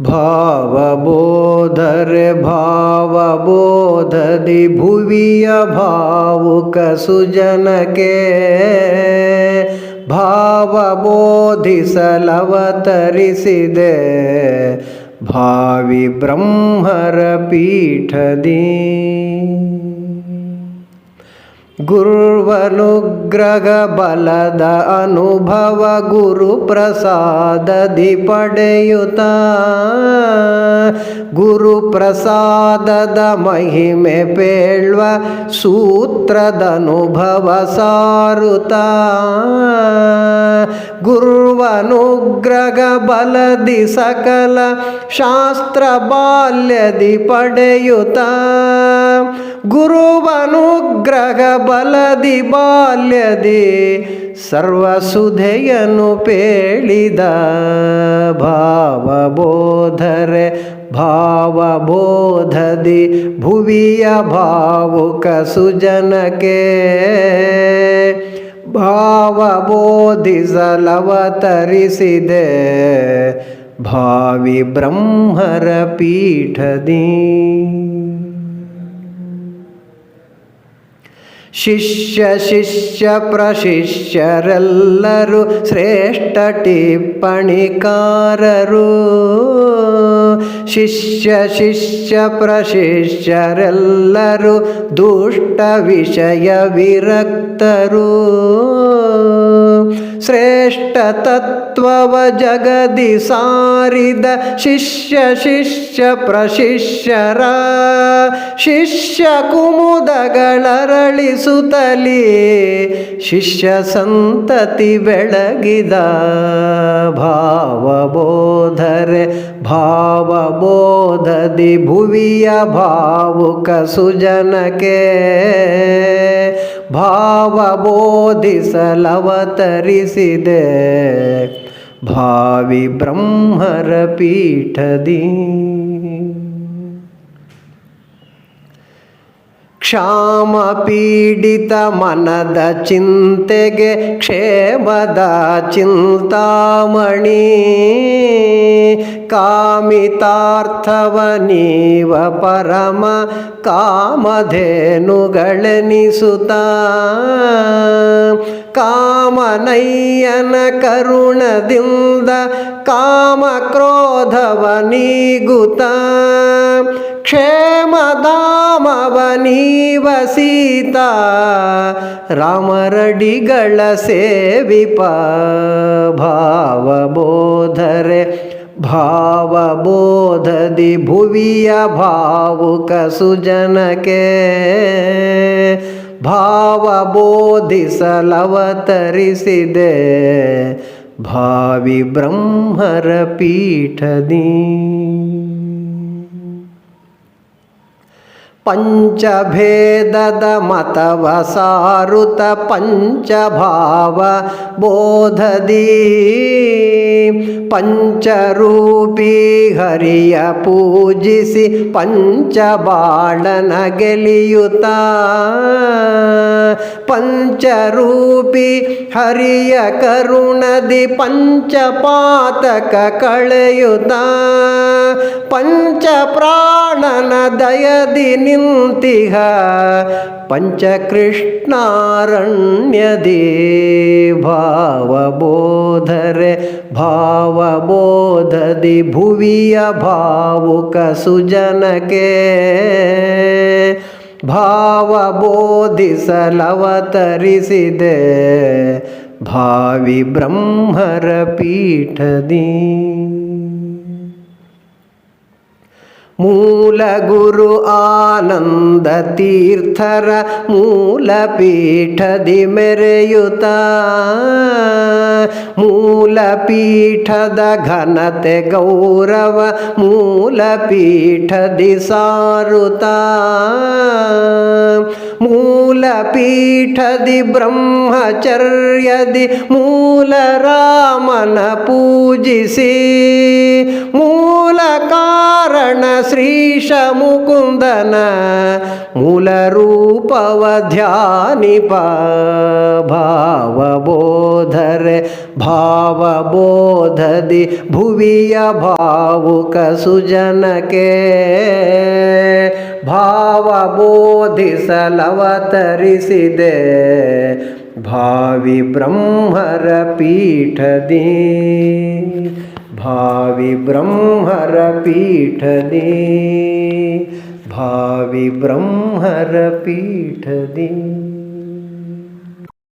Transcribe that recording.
ಭಾವಬೋಧರೆ ಭಾವಬೋಧದಿ ಭುವಿಯ ಭಾವುಕ ಸುಜನಕ್ಕೆ ಭಾವಬೋಧಿಸಲವತರಿಸಿದೆ ಭಾವಿ ಬ್ರಹ್ಮರ ಪೀಠದಿ. ಗುರುವನುಗ್ರಹ ಬಲದ ಅನುಭವ ಗುರು ಪ್ರಸಾದದಿ ಪಡೆಯುತ. ಗುರು ಪ್ರಸಾದದ ಮಹಿಮೆ ಪೇಳ್ವ ಸೂತ್ರದ ಅನುಭವ ಸಾರುತ. ಗುರುವನುಗ್ರಹ ಬಲದಿ ಸಕಲ ಶಾಸ್ತ್ರ ಬಾಲ್ಯದಿ ಪಡೆಯುತ್ತ ಗುರುವನುಗ್ರಹ ಬಲದಿ ಬಾಲ್ಯದಿ ಸರ್ವಸುಧೆಯನ್ನು ಪೇಳಿದ ಭಾವಬೋಧರೆ ಭಾವಬೋಧದಿ ಭುವಿಯ ಭಾವುಕ ಸುಜನಕ್ಕೆ ಭಾವಬೋಧಿಸಲವತರಿಸಿದೆ ಭಾವಿ ಬ್ರಹ್ಮರ ಪೀಠದಿ. ಶಿಷ್ಯ ಶಿಷ್ಯ ಪ್ರಶಿಷ್ಯರೆಲ್ಲರೂ ಶ್ರೇಷ್ಠ ಟಿಪ್ಪಣಿಕಾರರು. ಶಿಷ್ಯ ಶಿಷ್ಯ ಪ್ರಶಿಷ್ಯರೆಲ್ಲರೂ ದುಷ್ಟ ವಿಷಯ ವಿರಕ್ತರು. ಶ್ರೇಷ್ಠ ತತ್ವವ ಜಗದಿ ಸಾರಿದ ಶಿಷ್ಯ ಶಿಷ್ಯ ಪ್ರಶಿಷ್ಯರ, ಶಿಷ್ಯ ಕುಮುದಗಳರಳಿಸುತ್ತಲಿ ಶಿಷ್ಯ ಸಂತತಿ ಬೆಳಗಿದ ಭಾವಬೋಧರೆ, ಭಾವಬೋಧದಿ ಭುವಿಯ ಭಾವುಕ ಸುಜನಕ್ಕೆ ಭಾವಬೋಧಿಸಲವತರಿಸಿದೆ. ಭಾವಿ ಬ್ರಹ್ಮರ ಪೀಠದಿ. ಕ್ಷಾಮ ಪೀಡಿತ ಮನದ ಚಿಂತೆಗೆ ಕ್ಷೇಮದ ಚಿಂತಾಮಣಿ. ಕಾಮಿತಾರ್ಥವ ನೀವ ಪರಮ ಕಾಮಧೇನುಗಳೆನಿಸುತ್ತ ಕಾಮನಯ್ಯನ ಕರುಣದಿಂದ ಕಾಮ ಕ್ರೋಧವ ನೀಗುತ್ತ ಕ್ಷೇಮಧಾಮವ ನೀವ ಸೀತಾ. ರಾಮರಡಿಗಳ ಸೇವಿಪ ಭಾವಬೋಧರೆ. ಭಾವಬೋಧದಿ ಭುವಿಯ ಭಾವುಕ ಸುಜನಕ್ಕೆ ಭಾವಬೋಧಿಸಲವತರಿಸಿದೆ ಭಾವಿ ಬ್ರಹ್ಮರ ಪೀಠದಿ ಪಂಚಭೇದದ ಮತವ ಸಾರುತ ಪಂಚಭಾವ ಬೋಧದಿ. ಪಂಚರೂಪಿ ಹರಿಯ ಪೂಜಿಸಿ ಪಂಚಬಾಳನ ಗೆಲಿಯುತ. ಪಂಚರೂಪಿ ಹರಿಯ ಕರುಣದಿ ಪಂಚಪಾತಕ ಕಳೆಯುತ. ಪಂಚ ಪ್ರಾಣನ ದಯದಿ ನಿಂತಿಹ ಪಂಚಕೃಷ್ಣಾರಣ್ಯದಿ ಭಾವಬೋಧರೆ ಭಾವಬೋಧದಿ ಭುವಿಯ ಭಾವುಕ ಸುಜನಕ್ಕೆ ಭಾವಬೋಧಿಸಲವತರಿಸಿದೆ ಭಾವಿ ಬ್ರಹ್ಮರ ಪೀಠದಿ ಮೂಲ ಗುರು ಆನಂದ ತೀರ್ಥರ ಮೂಲ ಪೀಠದಿ ಮೆರೆಯುತ ಮೂಲ ಪೀಠದ ಘನತೆ ಗೌರವ ಮೂಲ ಪೀಠದಿ ಸಾರುತ ಮೂಲ ಪೀಠದಿ ಬ್ರಹ್ಮಚರ್ಯದಿ ಮೂಲ ರಾಮನ ಪೂಜಿಸಿ. ಕಾರಣ ಶ್ರೀಶ ಮುಕುಂದನ ಮೂಲ ರೂಪವ ಧ್ಯಾನಿಪ ಭಾವಬೋಧರೆ, ಭಾವಬೋಧದಿ ಭುವಿಯ ಭಾವುಕ ಸುಜನಕ್ಕೆ ಭಾವ ಬೋಧಿಸಲವತರಿಸಿದೆ ಭಾವಿ ಬ್ರಹ್ಮರ ಪೀಠದಿ. ಭಾವಿ ಬ್ರಹ್ಮರ ಪೀಠದಿ ಭಾವಿ ಬ್ರಹ್ಮರ ಪೀಠದಿ